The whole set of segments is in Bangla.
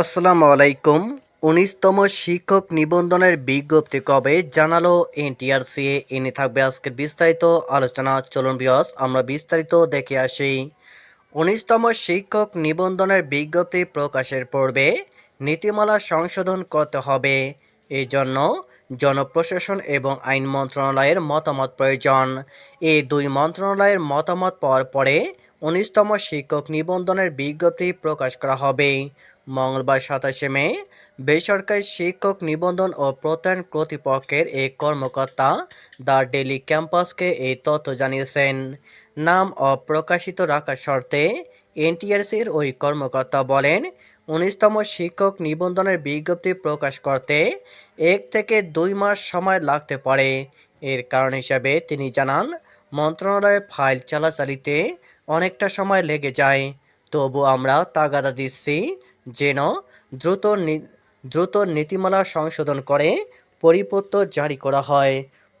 আসসালামু আলাইকুম। উনিশতম শিক্ষক নিবন্ধনের বিজ্ঞপ্তি কবে জানালো এনটিআরসি এনে থাকবে আজকের বিস্তারিত আলোচনা। চলুন বিয়স আমরা বিস্তারিত দেখে আসি। উনিশতম শিক্ষক নিবন্ধনের বিজ্ঞপ্তি প্রকাশের পূর্বে নীতিমালা সংশোধন করতে হবে। এই জন্য জনপ্রশাসন এবং আইন মন্ত্রণালয়ের মতামত প্রয়োজন। এই দুই মন্ত্রণালয়ের মতামত পাওয়ার পরে উনিশতম শিক্ষক নিবন্ধনের বিজ্ঞপ্তি প্রকাশ করা হবে। মঙ্গলবার সাতাশে মে, বেসরকারি শিক্ষক নিবন্ধন ও প্রত্যয়ন কর্তৃপক্ষের এক কর্মকর্তা দ্য ডেলি ক্যাম্পাসকে এই তথ্য জানিয়েছেন। নাম অপ্রকাশিত রাখার শর্তে এনটিআরসির ওই কর্মকর্তা বলেন, উনিশতম শিক্ষক নিবন্ধনের বিজ্ঞপ্তি প্রকাশ করতে এক থেকে দুই মাস সময় লাগতে পারে। এর কারণ হিসাবে তিনি জানান মন্ত্রণালয়ের ফাইল চালাচালিতে অনেকটা সময় লেগে যায়। তবু আমরা তাগাদা দিচ্ছি যেন দ্রুত দ্রুত নীতিমালা সংশোধন করে পরিপত্র জারি করা হয়।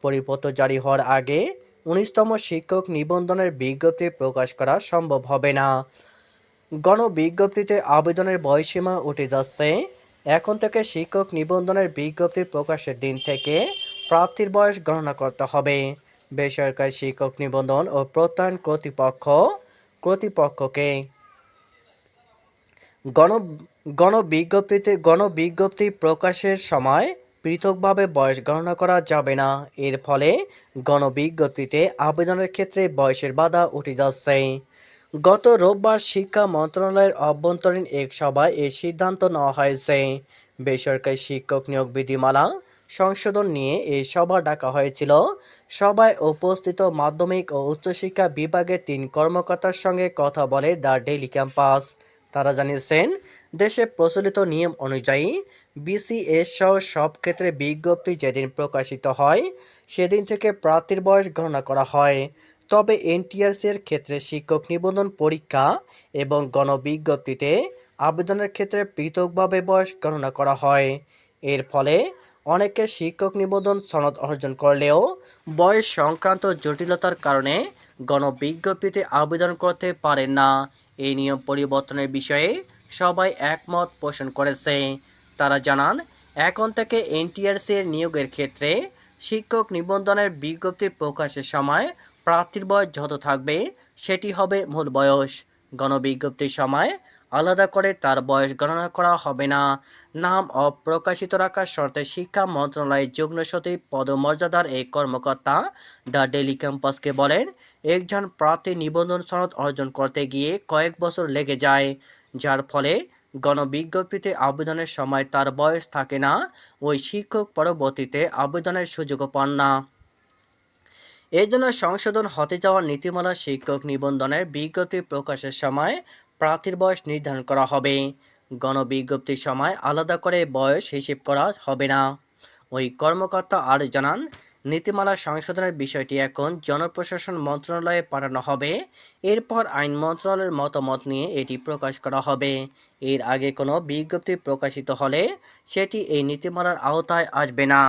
পরিপত্র জারি হওয়ার আগে উনিশতম শিক্ষক নিবন্ধনের বিজ্ঞপ্তি প্রকাশ করা সম্ভব হবে না। গণবিজ্ঞপ্তিতে আবেদনের বয়সীমা উঠে যাচ্ছে। এখন থেকে শিক্ষক নিবন্ধনের বিজ্ঞপ্তি প্রকাশের দিন থেকে প্রাপ্তির বয়স গণনা করতে হবে। বেসরকারি শিক্ষক নিবন্ধন ও প্রত্যয়ন কর্তৃপক্ষ কর্তৃপক্ষকে গণ, গণবিজ্ঞপ্তিতে, গণবিজ্ঞপ্তি প্রকাশের সময় পৃথকভাবে বয়স গণনা করা যাবে না। এর ফলে গণবিজ্ঞপ্তিতে আবেদনের ক্ষেত্রে বয়সের বাধা উঠে যাচ্ছে। গত রোববার শিক্ষা মন্ত্রণালয়ের অভ্যন্তরীণ এক সভায় এই সিদ্ধান্ত নেওয়া হয়েছে। বেসরকারি শিক্ষক নিয়োগ বিধিমালা সংশোধন নিয়ে এই সভা ডাকা হয়েছিল। সভায় উপস্থিত মাধ্যমিক ও উচ্চশিক্ষা বিভাগের তিন কর্মকর্তার সঙ্গে কথা বলে দ্য ডেইলি ক্যাম্পাস। তারা জানিয়েছেন, দেশে প্রচলিত নিয়ম অনুযায়ী বিসিএস সহ সব ক্ষেত্রে বিজ্ঞপ্তি যেদিন প্রকাশিত হয়, সেদিন থেকে প্রার্থীর বয়স গণনা করা হয়। তবে এনটিআরসি এর ক্ষেত্রে শিক্ষক নিবন্ধন পরীক্ষা এবং গণবিজ্ঞপ্তিতে আবেদনের ক্ষেত্রে পৃথকভাবে বয়স গণনা করা হয়। এর ফলে অনেকে শিক্ষক নিবন্ধন সনদ অর্জন করলেও বয়স সংক্রান্ত জটিলতার কারণে গণবিজ্ঞপ্তিতে আবেদন করতে পারেন না। এই নিয়ম পরিবর্তনের বিষয়ে সবাই একমত পোষণ করেছে। তারা জানান, এখন থেকে এনটিআরসি এর নিয়োগের ক্ষেত্রে শিক্ষক নিবন্ধনের বিজ্ঞপ্তি প্রকাশের সময় প্রার্থীর বয়স যত থাকবে, সেটি হবে মূল বয়স। গণবিজ্ঞপ্তির সময় আলাদা করে তার বয়স গণনা করা হবে না। নাম অপ্রকাশিত রাখার শর্তে শিক্ষা মন্ত্রণালয়ের যুগ্ম সচিব পদমর্যাদার এই কর্মকর্তা দ্য ডেলি ক্যাম্পাসকে বলেন, একজন প্রার্থী নিবন্ধন সনদ অর্জন করতে গিয়ে কয়েক বছর লেগে যায়, যার ফলে গণবিজ্ঞপ্তিতে আবেদনের সময় তার বয়স থাকে না, ওই শিক্ষক পরবর্তীতে আবেদনের সুযোগও পান না। এর জন্য সংশোধন হতে যাওয়া নীতিমালা শিক্ষক নিবন্ধনের বিজ্ঞপ্তি প্রকাশের সময় প্রার্থীর বয়স নির্ধারণ করা হবে। গণবিজ্ঞপ্তির সময় আলাদা করে বয়স হিসেব করা হবে না। ওই কর্মকর্তা আর জানান, নীতিমালা সংশোধনের বিষয়টি এখন জনপ্রশাসন মন্ত্রণালয়ে পাঠানো হবে। এরপর আইন মন্ত্রণালয়ের মতামত নিয়ে এটি প্রকাশ করা হবে। এর আগে কোনো বিজ্ঞপ্তি প্রকাশিত হলে সেটি এই নীতিমালার আওতায় আসবে না।